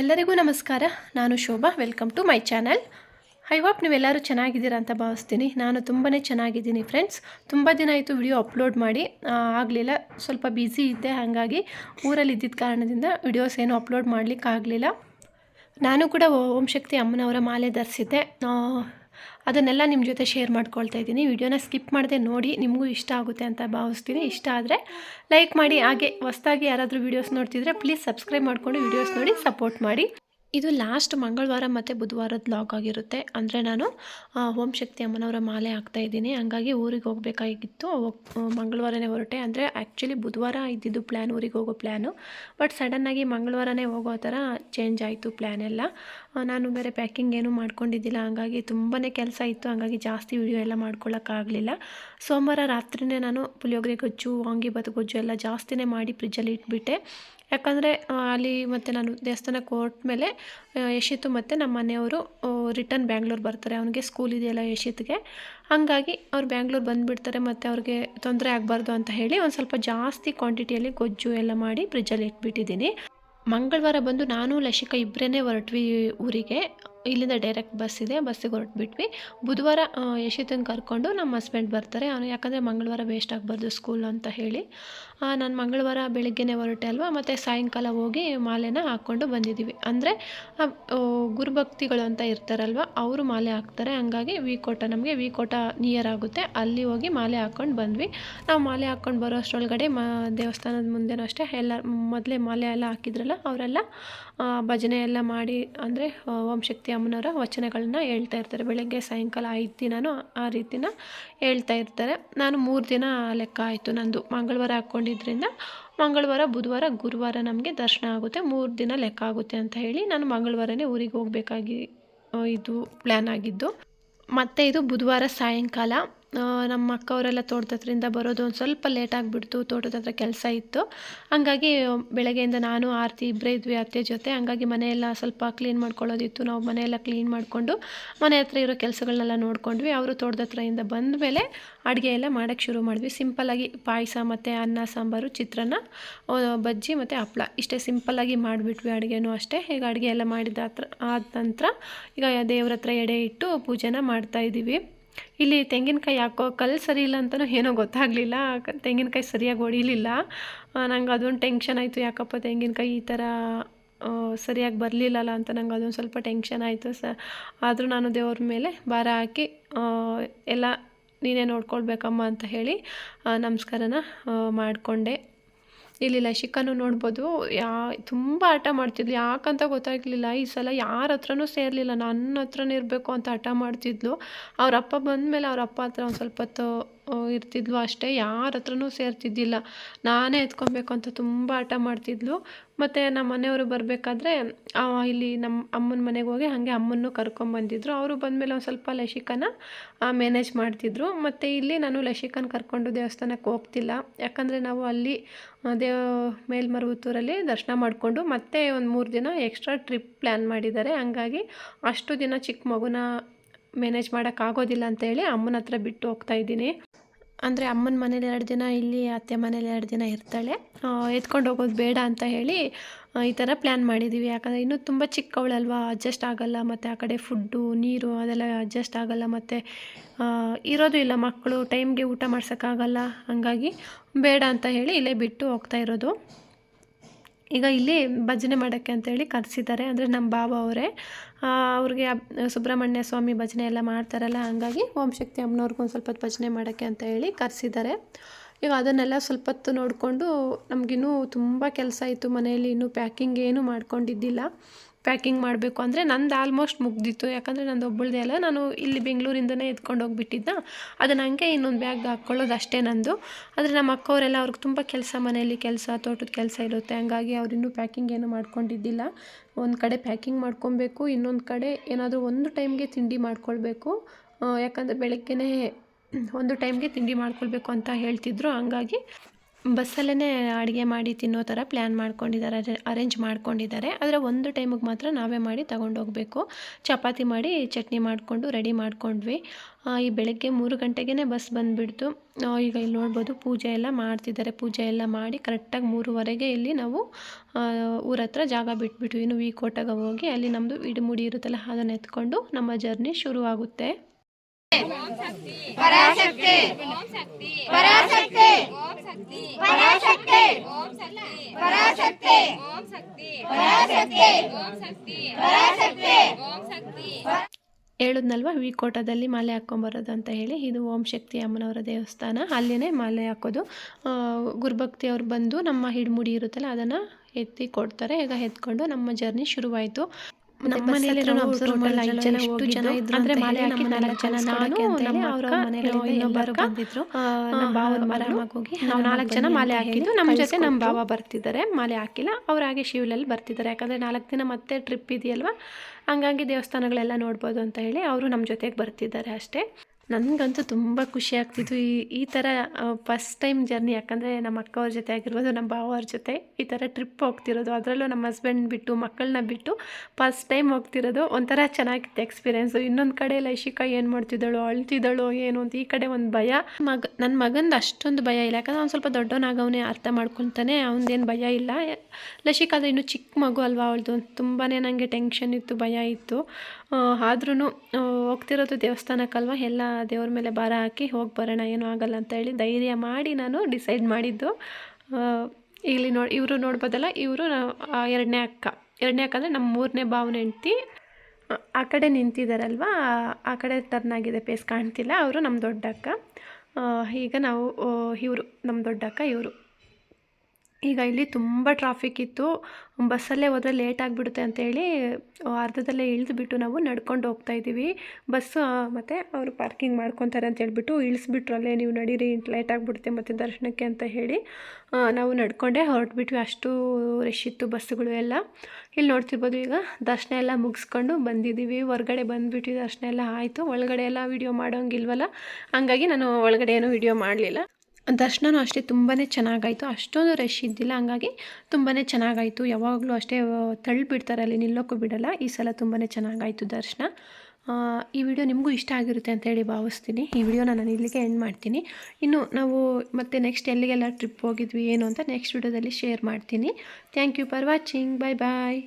ಎಲ್ಲರಿಗೂ ನಮಸ್ಕಾರ. ನಾನು Shobha. Welcome to my channel I hope ನೀವೆಲ್ಲರೂ ಚೆನ್ನಾಗಿದ್ದೀರಾ ಅಂತ ಭಾವಿಸ್ತೀನಿ. ನಾನು ತುಂಬಾ ಚೆನ್ನಾಗಿದ್ದೀನಿ ಫ್ರೆಂಡ್ಸ್ ತುಂಬ ದಿನ ಆಯಿತು ವಿಡಿಯೋ ಅಪ್ಲೋಡ್ ಮಾಡಿ. ಆಗಲಿಲ್ಲ. ಸ್ವಲ್ಪ ಬ್ಯುಸಿ ಇದ್ದೆ. ಹಾಗಾಗಿ ಊರಲ್ಲಿ ಇದ್ದಿದ್ದ ಕಾರಣದಿಂದ ವಿಡಿಯೋಸ್ ಏನು ಅಪ್ಲೋಡ್ ಮಾಡಲಿಕ್ಕೆ ಆಗಲಿಲ್ಲ. ನಾನು ಕೂಡ ಓಂ ಶಕ್ತಿ ಅಮ್ಮನವರ ಮಾಲೆ ಧರಿಸಿದ್ದೆ. ಅದನ್ನೆಲ್ಲ ನಿಮ್ಮ ಜೊತೆ ಶೇರ್ ಮಾಡ್ಕೊಳ್ತಾ ಇದ್ದೀನಿ. ವಿಡಿಯೋನ ಸ್ಕಿಪ್ ಮಾಡದೆ ನೋಡಿ, ನಿಮಗೂ ಇಷ್ಟ ಆಗುತ್ತೆ ಅಂತ ಭಾವಿಸ್ತೀನಿ. ಇಷ್ಟ ಆದರೆ ಲೈಕ್ ಮಾಡಿ, ಹಾಗೆ ಹೊಸ್ದಾಗಿ ಯಾರಾದರೂ ವೀಡಿಯೋಸ್ ನೋಡ್ತಿದ್ರೆ ಪ್ಲೀಸ್ ಸಬ್ಸ್ಕ್ರೈಬ್ ಮಾಡಿಕೊಂಡು ವೀಡಿಯೋಸ್ ನೋಡಿ ಸಪೋರ್ಟ್ ಮಾಡಿ. ಇದು ಲಾಸ್ಟ್ ಮಂಗಳವಾರ ಮತ್ತು ಬುಧವಾರದ ಲಾಕ್ ಆಗಿರುತ್ತೆ. ಅಂದರೆ ನಾನು ಓಂ ಶಕ್ತಿ ಅಮ್ಮನವರ ಮಾಲೆ ಹಾಕ್ತಾ ಇದ್ದೀನಿ. ಹಂಗಾಗಿ ಊರಿಗೆ ಹೋಗಬೇಕಾಗಿತ್ತು. ಮಂಗಳವಾರನೇ ಹೊರಟೆ. ಅಂದರೆ ಆ್ಯಕ್ಚುಲಿ ಬುಧವಾರ ಇದ್ದಿದ್ದು ಪ್ಲ್ಯಾನ್ ಊರಿಗೆ ಹೋಗೋ ಪ್ಲ್ಯಾನು ಬಟ್ ಸಡನ್ನಾಗಿ ಮಂಗಳವಾರನೇ ಹೋಗೋ ಥರ ಚೇಂಜ್ ಆಯಿತು ಪ್ಲ್ಯಾನ್ ಎಲ್ಲ. ನಾನು ಬೇರೆ ಪ್ಯಾಕಿಂಗ್ ಏನೂ ಮಾಡ್ಕೊಂಡಿದ್ದಿಲ್ಲ. ಹಂಗಾಗಿ ತುಂಬಾ ಕೆಲಸ ಇತ್ತು. ಹಂಗಾಗಿ ಜಾಸ್ತಿ ವಿಡಿಯೋ ಎಲ್ಲ ಮಾಡ್ಕೊಳ್ಳೋಕ್ಕಾಗಲಿಲ್ಲ ಸೋಮವಾರ ರಾತ್ರಿನೇ ನಾನು ಪುಳಿಯೋಗರೆ ಗೊಜ್ಜು ವಾಂಗಿಭಾತ್ ಗೊಜ್ಜು ಎಲ್ಲ ಜಾಸ್ತಿನೇ ಮಾಡಿ ಫ್ರಿಜ್ಜಲ್ಲಿ ಇಟ್ಬಿಟ್ಟೆ. ಯಾಕಂದರೆ ಅಲ್ಲಿ ಮತ್ತು ನಾನು ದೇವಸ್ಥಾನಕ್ಕೆ ಕೋರ್ಟ್ ಮೇಲೆ ಯಶಿತು ಮತ್ತು ನಮ್ಮ ಮನೆಯವರು ರಿಟರ್ನ್ ಬ್ಯಾಂಗ್ಳೂರು ಬರ್ತಾರೆ. ಅವನಿಗೆ ಸ್ಕೂಲ್ ಇದೆಯಲ್ಲ ಯಶಿತ್ಗೆ. ಹಾಗಾಗಿ ಅವ್ರು ಬ್ಯಾಂಗ್ಳೂರು ಬಂದುಬಿಡ್ತಾರೆ ಮತ್ತು ಅವ್ರಿಗೆ ತೊಂದರೆ ಆಗಬಾರ್ದು ಅಂತ ಹೇಳಿ ಒಂದು ಸ್ವಲ್ಪ ಜಾಸ್ತಿ ಕ್ವಾಂಟಿಟಿಯಲ್ಲಿ ಗೊಜ್ಜು ಎಲ್ಲ ಮಾಡಿ ಫ್ರಿಜ್ಜಲ್ಲಿ ಇಟ್ಬಿಟ್ಟಿದ್ದೀನಿ. ಮಂಗಳವಾರ ಬಂದು ನಾನು ಲಶಿಕಾ ಇಬ್ಬರೇ ಹೊರಟ್ವಿ ಊರಿಗೆ. ಇಲ್ಲಿಂದ ಡೈರೆಕ್ಟ್ ಬಸ್ ಇದೆ ಬಸ್ಸಿಗೆ ಹೊರಟ್ಬಿಟ್ವಿ. ಬುಧವಾರ ಯಶಿತನ್ ಕರ್ಕೊಂಡು ನಮ್ಮ ಹಸ್ಬೆಂಡ್ ಬರ್ತಾರೆ. ಅವನು ಯಾಕಂದರೆ ಮಂಗಳವಾರ ವೇಸ್ಟ್ ಆಗಬಾರ್ದು ಸ್ಕೂಲ್ ಅಂತ ಹೇಳಿ. ನಾನು ಮಂಗಳವಾರ ಬೆಳಗ್ಗೆನೇ ಹೊರಟೆ ಅಲ್ವಾ, ಮತ್ತು ಸಾಯಂಕಾಲ ಹೋಗಿ ಮಾಲೆನ ಹಾಕ್ಕೊಂಡು ಬಂದಿದ್ದೀವಿ ಅಂದರೆ ಗುರುಭಕ್ತಿಗಳು ಅಂತ ಇರ್ತಾರಲ್ವ, ಅವರು ಮಾಲೆ ಹಾಕ್ತಾರೆ. ಹಂಗಾಗಿ ವಿಕೋಟ ನಮಗೆ ವಿಕೋಟ ನಿಯರ್ ಆಗುತ್ತೆ. ಅಲ್ಲಿ ಹೋಗಿ ಮಾಲೆ ಹಾಕ್ಕೊಂಡು ಬಂದ್ವಿ. ನಾವು ಮಾಲೆ ಹಾಕ್ಕೊಂಡು ಬರೋ ಅಷ್ಟರೊಳಗಡೆ ಮ, ದೇವಸ್ಥಾನದ ಮುಂದೆನೂ ಅಷ್ಟೇ, ಎಲ್ಲ, ಮೊದಲೇ ಮಾಲೆ ಎಲ್ಲ ಹಾಕಿದ್ರಲ್ಲ, ಅವರೆಲ್ಲ ಭಜನೆ ಎಲ್ಲ ಮಾಡಿ, ಅಂದರೆ ಓಂ ಶಕ್ತಿ ಅಮ್ಮನವರ ವಚನಗಳನ್ನ ಹೇಳ್ತಾ ಇರ್ತಾರೆ. ಬೆಳಗ್ಗೆ ಸಾಯಂಕಾಲ ಐದು ದಿನವೂ ಆ ರೀತಿನ ಹೇಳ್ತಾ ಇರ್ತಾರೆ. ನಾನು ಮೂರು ದಿನ ಲೆಕ್ಕ ಆಯಿತು ನಂದು. ಮಂಗಳವಾರ ಹಾಕ್ಕೊಂಡಿದ್ರಿಂದ ಮಂಗಳವಾರ, ಬುಧವಾರ, ಗುರುವಾರ ನಮಗೆ ದರ್ಶನ ಆಗುತ್ತೆ. ಮೂರು ದಿನ ಲೆಕ್ಕ ಆಗುತ್ತೆ ಅಂತ ಹೇಳಿ ನಾನು ಮಂಗಳವಾರನೇ ಊರಿಗೆ ಹೋಗಬೇಕಾಗಿ ಇದು ಪ್ಲ್ಯಾನ್ ಆಗಿದ್ದು. ಮತ್ತು ಇದು ಬುಧವಾರ ಸಾಯಂಕಾಲ ನಮ್ಮ ಅಕ್ಕ ಅವರೆಲ್ಲ ತೋಟದ ಬರೋದು ಒಂದು ಸ್ವಲ್ಪ ಲೇಟ್ ಆಗಿಬಿಡ್ತು, ತೋಟದ ಹತ್ರ ಕೆಲಸ ಇತ್ತು. ಹಂಗಾಗಿ ಬೆಳಗ್ಗೆಯಿಂದ ನಾನು, ಆರತಿ ಇಬ್ಬರೇ ಇದ್ವಿ ಅತ್ತೆ ಜೊತೆ. ಹಂಗಾಗಿ ಮನೆಯೆಲ್ಲ ಸ್ವಲ್ಪ ಕ್ಲೀನ್ ಮಾಡ್ಕೊಳ್ಳೋದಿತ್ತು. ನಾವು ಮನೆಯೆಲ್ಲ ಕ್ಲೀನ್ ಮಾಡಿಕೊಂಡು ಮನೆ ಹತ್ರ ಇರೋ ಕೆಲಸಗಳನ್ನೆಲ್ಲ ನೋಡ್ಕೊಂಡ್ವಿ. ಅವರು ತೋಟದ ಹತ್ರದಿಂದ ಬಂದ ಮೇಲೆ ಅಡುಗೆ ಎಲ್ಲ ಮಾಡೋಕ್ಕೆ ಶುರು ಮಾಡಿದ್ವಿ. ಸಿಂಪಲ್ಲಾಗಿ ಪಾಯಸ ಮತ್ತು ಅನ್ನ, ಸಾಂಬಾರು, ಚಿತ್ರಾನ್ನ ಬಜ್ಜಿ ಮತ್ತು ಹಪ್ಳ. ಇಷ್ಟೇ ಸಿಂಪಲ್ಲಾಗಿ ಮಾಡಿಬಿಟ್ವಿ ಅಡುಗೆನೂ ಅಷ್ಟೇ. ಈಗ ಅಡುಗೆ ಎಲ್ಲ ಮಾಡಿದ ಹತ್ರ, ಆದ ನಂತರ ಈಗ ದೇವ್ರ ಹತ್ರ ಎಡೆ ಇಟ್ಟು ಪೂಜೆನ ಮಾಡ್ತಾ ಇದ್ದೀವಿ ಇಲ್ಲಿ ತೆಂಗಿನಕಾಯಿ ಯಾಕೋ ಕಲ್ಲು ಸರಿ ಇಲ್ಲ ಅಂತಲೂ ಏನೋ ಗೊತ್ತಾಗಲಿಲ್ಲ. ತೆಂಗಿನಕಾಯಿ ಸರಿಯಾಗಿ ಹೊಡಿಲಿಲ್ಲ ನಂಗೆ ಅದೊಂದು ಟೆನ್ಷನ್ ಆಯಿತು. ಯಾಕಪ್ಪ ತೆಂಗಿನಕಾಯಿ ಈ ಥರ ಸರಿಯಾಗಿ ಬರಲಿಲ್ಲಲ್ಲ ಅಂತ ನಂಗೆ ಅದೊಂದು ಸ್ವಲ್ಪ ಟೆನ್ಷನ್ ಆಯಿತು ಸ. ಆದರೂ ನಾನು ದೇವ್ರ ಮೇಲೆ ಭಾರ ಹಾಕಿ ಎಲ್ಲ ನೀನೇ ನೋಡ್ಕೊಳ್ಬೇಕಮ್ಮ ಅಂತ ಹೇಳಿ ನಮಸ್ಕಾರನ ಮಾಡಿಕೊಂಡೆ. ಇಲ್ಲಿ ಲಶಿಕನೂ ನೋಡ್ಬೋದು. ಯಾ, ತುಂಬ ಆಟ ಮಾಡ್ತಿದ್ಲು. ಯಾಕಂತ ಗೊತ್ತಾಗಲಿಲ್ಲ. ಈ ಸಲ ಯಾರ ಹತ್ರನೂ ಸೇರಲಿಲ್ಲ. ನನ್ನ ಹತ್ರನೇ ಇರಬೇಕು ಅಂತ ಹಠ ಮಾಡ್ತಿದ್ಲು. ಅವ್ರ ಅಪ್ಪ ಬಂದಮೇಲೆ ಅವ್ರ ಅಪ್ಪ ಹತ್ರ ಒಂದು ಸ್ವಲ್ಪ ಹೊತ್ತು ಇರ್ತಿದ್ಲು ಅಷ್ಟೇ. ಯಾರ ಹತ್ರನೂ ಸೇರ್ತಿದ್ದಿಲ್ಲ. ನಾನೇ ಎತ್ಕೊಬೇಕು ಅಂತ ತುಂಬ ಹಠ ಮಾಡ್ತಿದ್ಲು. ಮತ್ತು ನಮ್ಮ ಮನೆಯವರು ಬರಬೇಕಾದ್ರೆ ಇಲ್ಲಿ ನಮ್ಮ ಅಮ್ಮನ ಮನೆಗೆ ಹೋಗಿ ಹಾಗೆ ಅಮ್ಮನ್ನು ಕರ್ಕೊಂಬಂದಿದ್ರು ಅವರು ಬಂದಮೇಲೆ ಒಂದು ಸ್ವಲ್ಪ ಲಸಿಕನ ಮ್ಯಾನೇಜ್ ಮಾಡ್ತಿದ್ರು. ಮತ್ತು ಇಲ್ಲಿ ನಾನು ಲಸಿಕನ ಕರ್ಕೊಂಡು ದೇವಸ್ಥಾನಕ್ಕೆ ಹೋಗ್ತಿಲ್ಲ. ಯಾಕಂದರೆ ನಾವು ಅಲ್ಲಿ ದೇವ, ಮೇಲ್ಮರುವತ್ತೂರಲ್ಲಿ ದರ್ಶನ ಮಾಡಿಕೊಂಡು ಮತ್ತೆ ಒಂದು ಮೂರು ದಿನ ಎಕ್ಸ್ಟ್ರಾ ಟ್ರಿಪ್ ಪ್ಲ್ಯಾನ್ ಮಾಡಿದ್ದಾರೆ. ಹಂಗಾಗಿ ಅಷ್ಟು ದಿನ ಚಿಕ್ಕ ಮಗುನ ಮ್ಯಾನೇಜ್ ಮಾಡೋಕ್ಕಾಗೋದಿಲ್ಲ ಅಂತೇಳಿ ಅಮ್ಮನ ಹತ್ರ ಬಿಟ್ಟು ಹೋಗ್ತಾ ಇದ್ದೀನಿ. ಅಂದರೆ ಅಮ್ಮನ ಮನೇಲಿ ಎರಡು ದಿನ ಇಲ್ಲಿ, ಅತ್ತೆ ಮನೇಲಿ ಎರಡು ದಿನ ಇರ್ತಾಳೆ. ಎತ್ಕೊಂಡು ಹೋಗೋದು ಬೇಡ ಅಂತ ಹೇಳಿ ಈ ಥರ ಪ್ಲ್ಯಾನ್ ಮಾಡಿದ್ದೀವಿ ಯಾಕಂದರೆ ಇನ್ನೂ ತುಂಬ ಚಿಕ್ಕವಳಲ್ವಾ ಅಡ್ಜಸ್ಟ್ ಆಗೋಲ್ಲ ಮತ್ತು ಆ ಕಡೆ ಫುಡ್ಡು ನೀರು ಅದೆಲ್ಲ ಅಡ್ಜಸ್ಟ್ ಆಗೋಲ್ಲ ಮತ್ತು ಇರೋದು ಇಲ್ಲ ಮಕ್ಕಳು ಟೈಮ್ಗೆ ಊಟ ಮಾಡ್ಸೋಕ್ಕಾಗಲ್ಲ. ಹಾಗಾಗಿ ಬೇಡ ಅಂತ ಹೇಳಿ ಇಲ್ಲೇ ಬಿಟ್ಟು ಹೋಗ್ತಾ ಇರೋದು. ಈಗ ಇಲ್ಲಿ ಭಜನೆ ಮಾಡೋಕ್ಕೆ ಅಂತೇಳಿ ಕರೆಸಿದ್ದಾರೆ. ಅಂದರೆ ನಮ್ಮ ಬಾಬಾ ಅವರೇ. ಅವ್ರಿಗೆ ಸುಬ್ರಹ್ಮಣ್ಯ ಸ್ವಾಮಿ ಭಜನೆ ಎಲ್ಲ ಮಾಡ್ತಾರಲ್ಲ, ಹಂಗಾಗಿ ಓಂ ಶಕ್ತಿ ಅಮ್ಮನವ್ರಿಗೂ ಒಂದು ಸ್ವಲ್ಪ ಭಜನೆ ಮಾಡೋಕ್ಕೆ ಅಂತ ಹೇಳಿ ಕರೆಸಿದ್ದಾರೆ. ಈಗ ಅದನ್ನೆಲ್ಲ ಸ್ವಲ್ಪ ಹೊತ್ತು ನೋಡಿಕೊಂಡು ನಮಗಿನ್ನೂ ತುಂಬ ಕೆಲಸ ಇತ್ತು ಮನೆಯಲ್ಲಿ, ಇನ್ನೂ ಪ್ಯಾಕಿಂಗ್ ಏನೂ ಮಾಡ್ಕೊಂಡಿದ್ದಿಲ್ಲ. ಪ್ಯಾಕಿಂಗ್ ಮಾಡಬೇಕು ಅಂದರೆ ನಂದು ಆಲ್ಮೋಸ್ಟ್ ಮುಗ್ದಿತ್ತು. ಯಾಕಂದರೆ ನಂದು ಒಬ್ಬಳದೇ ಅಲ್ಲ. ನಾನು ಇಲ್ಲಿ ಬೆಂಗಳೂರಿಂದನೇ ಎತ್ಕೊಂಡು ಹೋಗಿಬಿಟ್ಟಿದ್ದ ಅದನ್ನು ಹಂಗೆ ಇನ್ನೊಂದು ಬ್ಯಾಗ್ ಹಾಕ್ಕೊಳ್ಳೋದು ಅಷ್ಟೇ ನಂದು. ಆದರೆ ನಮ್ಮ ಅಕ್ಕವರೆಲ್ಲ ಅವ್ರಿಗೆ ತುಂಬ ಕೆಲಸ, ಮನೆಯಲ್ಲಿ ಕೆಲಸ, ತೋಟದ ಕೆಲಸ ಇರುತ್ತೆ. ಹಂಗಾಗಿ ಅವ್ರು ಇನ್ನೂ ಪ್ಯಾಕಿಂಗ್ ಏನು ಮಾಡ್ಕೊಂಡಿದ್ದಿಲ್ಲ. ಒಂದು ಕಡೆ ಪ್ಯಾಕಿಂಗ್ ಮಾಡ್ಕೊಬೇಕು, ಇನ್ನೊಂದು ಕಡೆ ಏನಾದರೂ ಒಂದು ಟೈಮ್ಗೆ ತಿಂಡಿ ಮಾಡ್ಕೊಳ್ಬೇಕು. ಯಾಕಂದರೆ ಬೆಳಗ್ಗೆನೇ ಒಂದು ಟೈಮ್ಗೆ ತಿಂಡಿ ಮಾಡ್ಕೊಳ್ಬೇಕು ಅಂತ ಹೇಳ್ತಿದ್ರು. ಹಂಗಾಗಿ ಬಸ್ಸಲ್ಲೇ ಅಡುಗೆ ಮಾಡಿ ತಿನ್ನೋ ಥರ ಪ್ಲ್ಯಾನ್ ಮಾಡ್ಕೊಂಡಿದ್ದಾರೆ ಅರೇಂಜ್ ಮಾಡ್ಕೊಂಡಿದ್ದಾರೆ. ಆದರೆ ಒಂದು ಟೈಮಿಗೆ ಮಾತ್ರ ನಾವೇ ಮಾಡಿ ತಗೊಂಡೋಗ್ಬೇಕು ಚಪಾತಿ ಮಾಡಿ ಚಟ್ನಿ ಮಾಡಿಕೊಂಡು ರೆಡಿ ಮಾಡ್ಕೊಂಡ್ವಿ. ಈ ಬೆಳಗ್ಗೆ ಮೂರು ಗಂಟೆಗೇ ಬಸ್ ಬಂದುಬಿಡ್ತು. ಈಗ ಇಲ್ಲಿ ನೋಡ್ಬೋದು ಪೂಜೆ ಎಲ್ಲ ಮಾಡ್ತಿದ್ದಾರೆ. ಪೂಜೆ ಎಲ್ಲ ಮಾಡಿ ಕರೆಕ್ಟಾಗಿ ಮೂರುವರೆಗೆ ಇಲ್ಲಿ ನಾವು ಊರ ಹತ್ರ ಜಾಗ ಬಿಟ್ಬಿಟ್ವಿ. ಇನ್ನು ವಿ ಕೋಟಾಗ ಹೋಗಿ ಅಲ್ಲಿ ನಮ್ಮದು ಇಡುಮುಡಿ ಇರುತ್ತಲ್ಲ, ಅದನ್ನು ಎತ್ಕೊಂಡು ನಮ್ಮ ಜರ್ನಿ ಶುರು ಆಗುತ್ತೆ ಹೇಳಿದ್ನಲ್ವ ಹೇಳದ್ನಲ್ವಾ ವಿಕೋಟದಲ್ಲಿ ಮಾಲೆ ಹಾಕ್ಕೊಂಬರೋದು ಅಂತ ಹೇಳಿ ಇದು ಓಂ ಶಕ್ತಿ ಅಮ್ಮನವರ ದೇವಸ್ಥಾನ. ಅಲ್ಲೇ ಮಾಲೆ ಹಾಕೋದು. ಗುರುಭಕ್ತಿ ಅವ್ರು ಬಂದು ನಮ್ಮ ಹಿಡ್ಮುಡಿ ಇರುತ್ತಲ್ಲ ಅದನ್ನು ಎತ್ತಿ ಕೊಡ್ತಾರೆ. ಈಗ ಎತ್ಕೊಂಡು ನಮ್ಮ ಜರ್ನಿ ಶುರುವಾಯಿತು. ನಮ್ಮ ಐದು ಜನ ಎಷ್ಟು ಇದ್ರು ಅಂದ್ರೆ ಮಾಲೆ ಹಾಕಿ ನಾಲ್ಕು ಜನ ನಾನು ಅಂತ ನಮ್ಮ ಹೇಳಿ ಅವರ ಅಕ್ಕ ಇನ್ನೊಬ್ಬರು ಇನ್ನೊಬ್ಬರು ಬಂದಿದ್ರು. ಆ, ನಮ್ಮ ಆ, ಭಾವನ ಮರ ಮಗಳು ನಾವು ನಾಲ್ಕು ಜನ ಮಾಲೆ ಹಾಕಿದ್ದು. ನಮ್ಮ ಜೊತೆ ನಮ್ಮ ಬಾವ ಬರ್ತಿದ್ದಾರೆ. ಮಾಲೆ ಹಾಕಿಲ್ಲ. ಅವ್ರು ಹಾಗೆ ಶಿವಲಲ್ಲಿ ಬರ್ತಿದ್ದಾರೆ. ಯಾಕಂದ್ರೆ ನಾಲ್ಕು ದಿನ ಮತ್ತೆ ಟ್ರಿಪ್ ಇದೆಯಲ್ವಾ? ಹಂಗಾಗಿ ದೇವಸ್ಥಾನಗಳೆಲ್ಲ ನೋಡ್ಬೋದು ಅಂತ ಹೇಳಿ ಅವರು ನಮ್ಮ ಜೊತೆಗೆ ಬರ್ತಿದ್ದಾರೆ ಅಷ್ಟೇ. ನನಗಂತೂ ತುಂಬ ಖುಷಿ ಆಗ್ತಿತ್ತು. ಈ ಈ ಥರ ಫಸ್ಟ್ ಟೈಮ್ ಜರ್ನಿ ಯಾಕಂದರೆ ನಮ್ಮ ಅಕ್ಕವ್ರ ಜೊತೆ ಆಗಿರ್ಬೋದು, ನಮ್ಮ ಭಾವವ್ರ ಜೊತೆ ಈ ಥರ ಟ್ರಿಪ್ ಹೋಗ್ತಿರೋದು. ಅದರಲ್ಲೂ ನಮ್ಮ ಹಸ್ಬೆಂಡ್ ಬಿಟ್ಟು ಮಕ್ಕಳನ್ನ ಬಿಟ್ಟು ಫಸ್ಟ್ ಟೈಮ್ ಹೋಗ್ತಿರೋದು ಒಂಥರ ಚೆನ್ನಾಗಿತ್ತು ಎಕ್ಸ್ಪೀರಿಯೆನ್ಸು ಇನ್ನೊಂದು ಕಡೆ ಲೈಶಿಕಾ ಏನು ಮಾಡ್ತಿದ್ದಾಳೋ, ಅಳ್ತಿದ್ದಾಳೋ, ಏನು ಅಂತ ಈ ಕಡೆ ಒಂದು ಭಯ. ಮಗ ನನ್ನ ಮಗಂದು ಅಷ್ಟೊಂದು ಭಯ ಇಲ್ಲ. ಯಾಕಂದ್ರೆ ಅವ್ನು ಸ್ವಲ್ಪ ದೊಡ್ಡವನಾಗವನೇ ಅರ್ಥ ಮಾಡ್ಕೊತಾನೆ ಅವನದೇನು ಭಯ ಇಲ್ಲ. ಲಶಿಕ್ ಆದರೆ ಇನ್ನೂ ಚಿಕ್ಕ ಮಗು ಅಲ್ವಾ ಅವಳದು? ತುಂಬಾ ನನಗೆ ಟೆನ್ಷನ್ ಇತ್ತು, ಭಯ ಇತ್ತು. ಆದ್ರೂ ಹೋಗ್ತಿರೋದು ದೇವಸ್ಥಾನಕ್ಕಲ್ವ? ಎಲ್ಲ ದೇವ್ರ ಮೇಲೆ ಭಾರ ಹಾಕಿ ಹೋಗಿ ಬರೋಣ ಏನೂ ಆಗಲ್ಲ ಅಂತ ಹೇಳಿ ಧೈರ್ಯ ಮಾಡಿ ನಾನು ಡಿಸೈಡ್ ಮಾಡಿದ್ದು. ಇಲ್ಲಿ ನೋಡಿ ಇವರು ನೋಡ್ಬೋದಲ್ಲ ಇವರು ಎರಡನೇ ಅಕ್ಕ. ಎರಡನೇ ಅಕ್ಕ ಅಂದರೆ ನಮ್ಮ ಮೂರನೇ ಭಾವನ ಹೆಂಡ್ತಿ. ಆ, ಕಡೆ ನಿಂತಿದ್ದಾರಲ್ವ ಆ ಕಡೆ ಟರ್ನ್ ಆಗಿದೆ ಪೇಸ್ ಕಾಣ್ತಿಲ್ಲ. ಅವರು ನಮ್ಮ ದೊಡ್ಡ ಅಕ್ಕ. ಈಗ ನಾವು ಇವರು ನಮ್ಮ ದೊಡ್ಡ ಅಕ್ಕ ಇವರು. ಈಗ ಇಲ್ಲಿ ತುಂಬ ಟ್ರಾಫಿಕ್ ಇತ್ತು. ಬಸ್ಸಲ್ಲೇ ಹೋದರೆ ಲೇಟ್ ಆಗಿಬಿಡುತ್ತೆ ಅಂತೇಳಿ ಅರ್ಧದಲ್ಲೇ ಇಳಿದುಬಿಟ್ಟು ನಾವು ನಡ್ಕೊಂಡು ಹೋಗ್ತಾ ಇದ್ದೀವಿ. ಬಸ್ಸು ಮತ್ತು ಅವರು ಪಾರ್ಕಿಂಗ್ ಮಾಡ್ಕೊತಾರೆ ಅಂತ ಹೇಳ್ಬಿಟ್ಟು ಇಳಿಸ್ಬಿಟ್ರು. ಅಲ್ಲೇ ನೀವು ನಡೀರಿ ಲೇಟ್ ಆಗಿಬಿಡುತ್ತೆ ಮತ್ತು ದರ್ಶನಕ್ಕೆ ಅಂತ ಹೇಳಿ ನಾವು ನಡ್ಕೊಂಡೇ ಹೊರಟ್ಬಿಟ್ವಿ. ಅಷ್ಟು ರಶ್ ಇತ್ತು ಬಸ್ಸುಗಳು ಎಲ್ಲ. ಇಲ್ಲಿ ನೋಡ್ತಿರ್ಬೋದು ಈಗ ದರ್ಶನ ಎಲ್ಲ ಮುಗಿಸ್ಕೊಂಡು ಬಂದಿದ್ದೀವಿ. ಹೊರಗಡೆ ಬಂದುಬಿಟ್ಟು ದರ್ಶನ ಎಲ್ಲ ಆಯಿತು. ಒಳಗಡೆ ಎಲ್ಲ ವೀಡಿಯೋ ಮಾಡೋಂಗಿಲ್ವಲ್ಲ? ಹಂಗಾಗಿ ನಾನು ಒಳಗಡೆ ಏನೂ ವೀಡಿಯೋ ಮಾಡಲಿಲ್ಲ. ದರ್ಶನನೂ ಅಷ್ಟೇ ತುಂಬಾ ಚೆನ್ನಾಗಾಯಿತು. ಅಷ್ಟೊಂದು ರಶ್ ಇದ್ದಿಲ್ಲ. ಹಂಗಾಗಿ ತುಂಬಾ ಚೆನ್ನಾಗಾಯಿತು. ಯಾವಾಗಲೂ ಅಷ್ಟೇ ತಳ್ಳಿಬಿಡ್ತಾರೆ ಅಲ್ಲಿ, ನಿಲ್ಲೋಕ್ಕೂ ಬಿಡಲ್ಲ. ಈ ಸಲ ತುಂಬಾ ಚೆನ್ನಾಗಾಯಿತು ದರ್ಶನ. ಈ ವಿಡಿಯೋ ನಿಮಗೂ ಇಷ್ಟ ಆಗಿರುತ್ತೆ ಅಂತ ಹೇಳಿ ಭಾವಿಸ್ತೀನಿ. ಈ ವಿಡಿಯೋನ ನಾನು ಇಲ್ಲಿಗೆ ಎಂಡ್ ಮಾಡ್ತೀನಿ. ಇನ್ನು ನಾವು ಮತ್ತೆ ನೆಕ್ಸ್ಟ್ ಎಲ್ಲಿಗೆಲ್ಲ ಟ್ರಿಪ್ ಹೋಗಿದ್ವಿ, ಏನು ಅಂತ ನೆಕ್ಸ್ಟ್ ವಿಡಿಯೋದಲ್ಲಿ ಶೇರ್ ಮಾಡ್ತೀನಿ. Thank you for watching bye bye